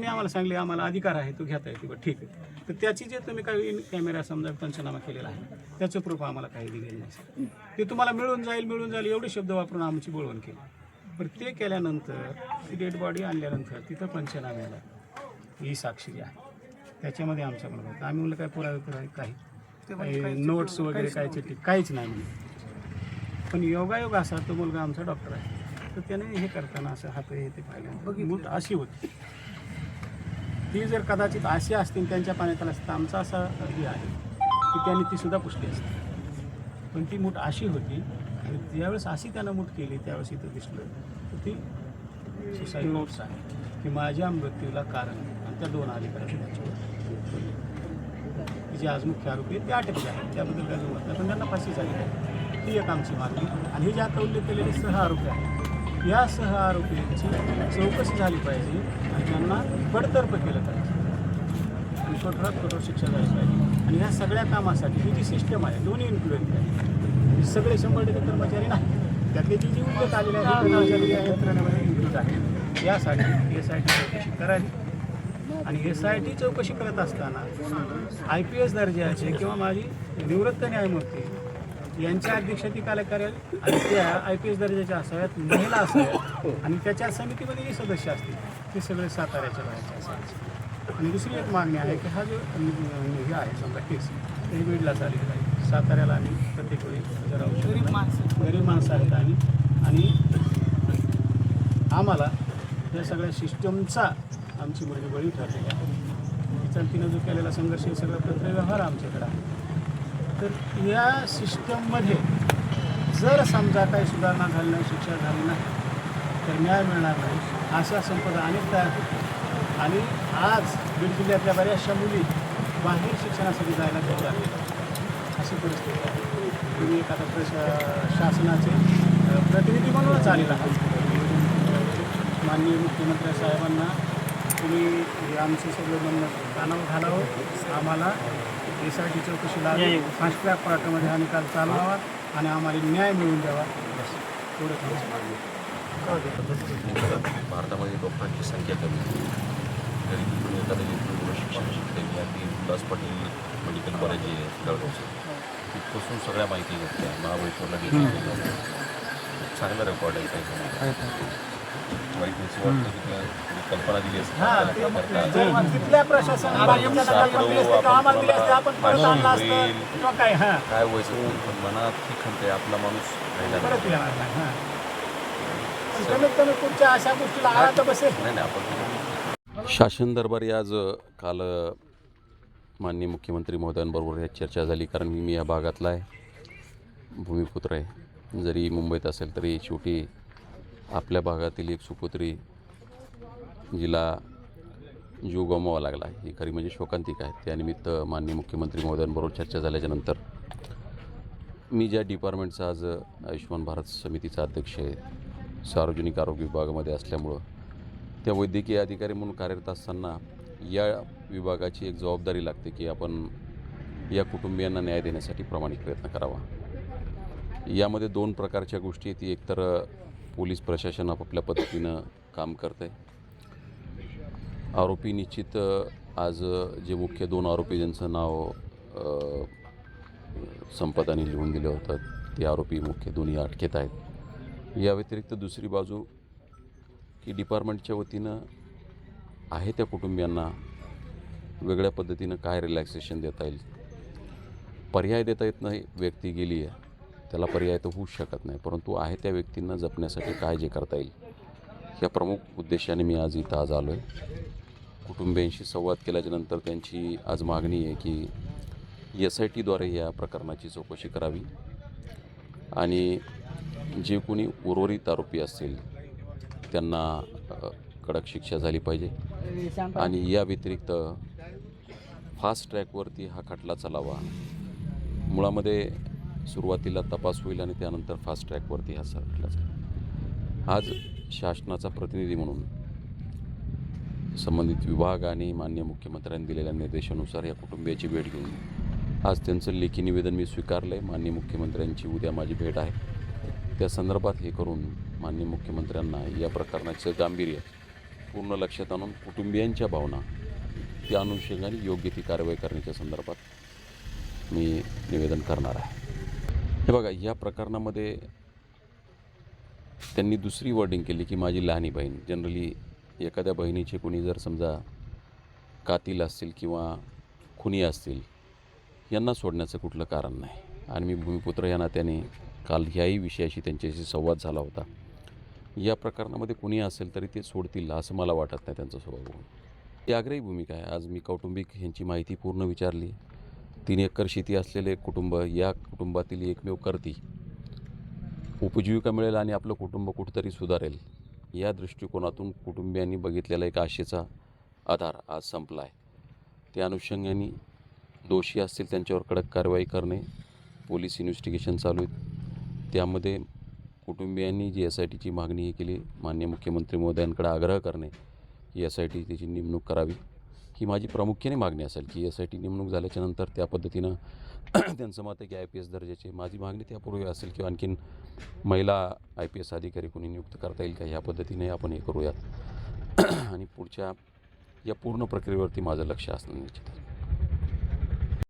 त्यांनी आम्हाला सांगले आम्हाला अधिकार आहे तो घेता येते बरं ठीक आहे. तर त्याची जे तुम्ही काही इन कॅमेरा समजा पंचनामा केलेला आहे त्याचं प्रूफ आम्हाला काही दिलेलं नाही. ते तुम्हाला मिळून जाईल मिळून जाईल एवढे शब्द वापरून आमची बोलवण केली. पण ते केल्यानंतर ती डेड बॉडी आणल्यानंतर तिथं पंचनाम्याला ही साक्षी आहे त्याच्यामध्ये आमच्या म्हणत होतं. आम्ही म्हणलं काय पुरावे काही. नोट्स वगैरे काय चिठ्ठी काहीच नाही म्हणून पण योगायोग असा तो मुलगा आमचा डॉक्टर आहे. तर त्याने हे करताना असं हात हे ते पाहिलं. अशी होती. ती जर कदाचित अशी असतील त्यांच्या पाण्यात आला आमचा असा हे आहे की त्यांनी ती सुद्धा पुसली असते. पण ती मूठ अशी होती आणि ज्यावेळेस अशी त्यानं मूठ केली त्यावेळेस इथं दिसलं तर ती सुसाईड नोट्स आहे की माझ्या मृत्यूला कारण आणि त्या दोन अधिकाऱ्यांनी जे आज मुख्य आरोपी आहेत ते अटकले आहेत. त्याबद्दल काही मत पण त्यांना फाशी झाली आहे ती एक आमची मागणी आणि हे जे आता उल्लेख केलेले सह आरोपी आहेत या सह आरोपींची चौकशी झाली पाहिजे आणि त्यांना बडतर्फ केलं पाहिजे. आणि कठोरात कठोर शिक्षा झाली पाहिजे. आणि ह्या सगळ्या कामासाठी ही जी सिस्टम आहे दोन्ही इन्फ्लुएन्स आहे. सगळे शंभर टक्के कर्मचारी नाही. त्यातले जी जी उद्योग आलेले आहेत यंत्रणेमध्ये आहेत यासाठी एस आय टी चौकशी करावी. आणि एस आय टी चौकशी करत असताना आय पी एस दर्जाचे किंवा माझी निवृत्त न्यायमूर्ती यांच्या अध्यक्षतेखाली करेल आणि त्या आय पी एस दर्जाच्या असाव्यात महिला असाव्यात आणि त्याच्या समितीमध्ये जे सदस्य असतील ते सगळे साताऱ्याच्या बाहेरचे असायचे आणि दुसरी एक मागणी आहे की हा जो हे आहे समजा केस हे बीडला चाललेला आहे. साताऱ्याला आणि प्रत्येक वेळी जरा गरीब माणसं. गरीब माणसं आहेत आणि आणि आम्हाला या सगळ्या सिस्टमचा आमची मुलगी बळी ठरलेली आहे. तिचा तिनं जो केलेला संघर्ष हे सगळं पत्रव्यवहार आमच्याकडे आहे. तर या सिस्टममध्ये जर समजा काही सुधारणा झाली नाही शिक्षा झाली नाही तर न्याय मिळणार नाही अशा संपदा अनेक तयार होतात आणि आज बीड जिल्ह्यातल्या बऱ्याचशा मुली बाहेर शिक्षणासाठी जायला तयार अशी परिस्थिती आहे. तुम्ही एखादा प्रशा शासनाचे प्रतिनिधी म्हणूनच आलेला आहात. माननीय मुख्यमंत्री साहेबांना तुम्ही हे आमचं सगळं म्हणणं कानावर घालावं आम्हाला एस आय टी चौकशी लागेल फास्ट ट्रॅक कोर्टामध्ये हा निकाल चालवावा आणि आम्हाला न्याय मिळवून द्यावा. बस एवढंच आमचं मागणं आहे. भारतामध्ये डॉक्टरांची संख्या कमी आहे. तरी तिथून एखादं व्यक्ती शिकते. पाटील मेडिकल कॉलेज आहे जळगावचं तिथपासून सगळ्या माहिती घेतल्या. महाबळेश्वरला गेली चांगला रेकॉर्ड आहे. काही वाईट वाटतं की त्या- कल्पना दिली असते. हा, ते काय तिथल्या प्रशासनाला हां व्हायचं मनात ती खंत आहे? आपला माणूस राहिला नाही. परत येणार नाही हां. पण कमीत कमी पुढच्या अशा गोष्टीला आळा तर बसेल. नाही नाही आपण शासन दरबारी आज काल माननीय मुख्यमंत्री महोदयांबरोबर या चर्चा झाली कारण मी मी या भागातला आहे. भूमिपुत्र आहे. जरी मुंबईत असेल तरी शेवटी आपल्या भागातील एक सुपुत्री जिला जीव गमवावा लागला. ही खरी म्हणजे शोकांतिक आहे. त्यानिमित्त माननीय मुख्यमंत्री महोदयांबरोबर चर्चा झाल्याच्यानंतर मी ज्या डिपार्टमेंटचा आज आयुष्यमान भारत समितीचा अध्यक्ष आहे सार्वजनिक आरोग्य विभागामध्ये असल्यामुळं त्या वैद्यकीय अधिकारी म्हणून कार्यरत असताना या विभागाची एक जबाबदारी लागते की आपण या कुटुंबियांना न्याय देण्यासाठी प्रामाणिक प्रयत्न करावा. यामध्ये दोन प्रकारच्या गोष्टी आहेत. एकतर पोलीस प्रशासन आपापल्या पद्धतीनं काम करतं आहे आरोपी निश्चित आज जे मुख्य दोन आरोपी ज्यांचं नाव संपदाने लिहून दिलं होतं ते आरोपी मुख्य दोन्ही अटकेत आहेत. या व्यतिरिक्त दुसरी बाजू की डिपार्टमेंटच्या वतीनं आहे त्या कुटुंबियांना वेगळ्या पद्धतीनं काय रिलॅक्सेशन देता येईल? पर्याय देता येत नाही व्यक्ती गेली आहे त्याला पर्याय तर होऊच शकत नाही परंतु आहे त्या व्यक्तींना जपण्यासाठी काय जे करता येईल. या प्रमुख उद्देशाने मी आज इथं आज आलो आहे कुटुंबियांशी संवाद केल्याच्यानंतर त्यांची आज मागणी आहे की एस आय टीद्वारे या प्रकरणाची चौकशी करावी. आणि जे कोणी उर्वरित आरोपी असतील त्यांना कडक शिक्षा झाली पाहिजे. आणि या व्यतिरिक्त फास्ट ट्रॅकवरती हा खटला चालावा. मुळामध्ये सुरुवातीला तपास होईल आणि त्यानंतर फास्ट ट्रॅकवरती हा सर खटला चालेल. आज शासनाचा प्रतिनिधी म्हणून संबंधित विभाग आणि मान्य मुख्यमंत्र्यांनी दिलेल्या निर्देशानुसार या कुटुंबियाची भेट घेऊन आज त्यांचं लेखी निवेदन मी स्वीकारलं आहे मान्य मुख्यमंत्र्यांची उद्या माझी भेट आहे. त्या संदर्भात हे करून मान्य मुख्यमंत्र्यांना या प्रकरणाचं गांभीर्य पूर्ण लक्षात आणून कुटुंबियांच्या भावना त्या अनुषंगाने योग्य ती कारवाई करण्याच्या संदर्भात मी निवेदन करणार आहे. हे बघा या प्रकरणामध्ये त्यांनी दुसरी वर्डिंग केली की माझी लहानी बहीण जनरली एखाद्या बहिणीचे कुणी जर समजा कातील असतील किंवा खुनी असतील यांना सोडण्याचं कुठलं कारण नाही. आणि मी भूमिपुत्र या नात्याने काल ह्याही विषयाशी त्यांच्याशी संवाद झाला होता. या प्रकरणामध्ये कुणी असेल तरी ते सोडतील असं मला वाटत नाही त्यांचा स्वभाव. बघून ती आग्रही भूमिका आहे. आज मी कौटुंबिक ह्यांची माहिती पूर्ण विचारली. तीन एकर शेती असलेले कुटुंब या कुटुंबातील एकमेव करती. उपजीविका मिळेल आणि आपलं कुटुंब कुठंतरी सुधारेल. या दृष्टिकोनातून कुटुंबियांनी बघितलेला एक आशेचा आधार आज संपला आहे. त्या अनुषंगाने दोषी असतील त्यांच्यावर कडक कारवाई करणे पोलीस इन्व्हेस्टिगेशन चालू आहेत. त्यामध्ये कुटुंबियांनी जी एस आय टीची मागणी ही केली मान्य मुख्यमंत्री महोदयांकडे आग्रह करणे की एस आय टी त्याची नेमणूक करावी. ही माझी प्रामुख्याने मागणी असेल की एस आय टी नेमणूक झाल्याच्यानंतर त्या पद्धतीनं त्यांचं मत आहे की आय पी एस दर्जाचे. माझी मागणी त्यापूर्वी असेल किंवा आणखीन महिला आय पी एस अधिकारी कोणी नियुक्त करता येईल का ह्या पद्धतीने आपण हे करूयात. आणि पुढच्या या पूर्ण प्रक्रियेवरती माझं लक्ष असणं निश्चित आहे.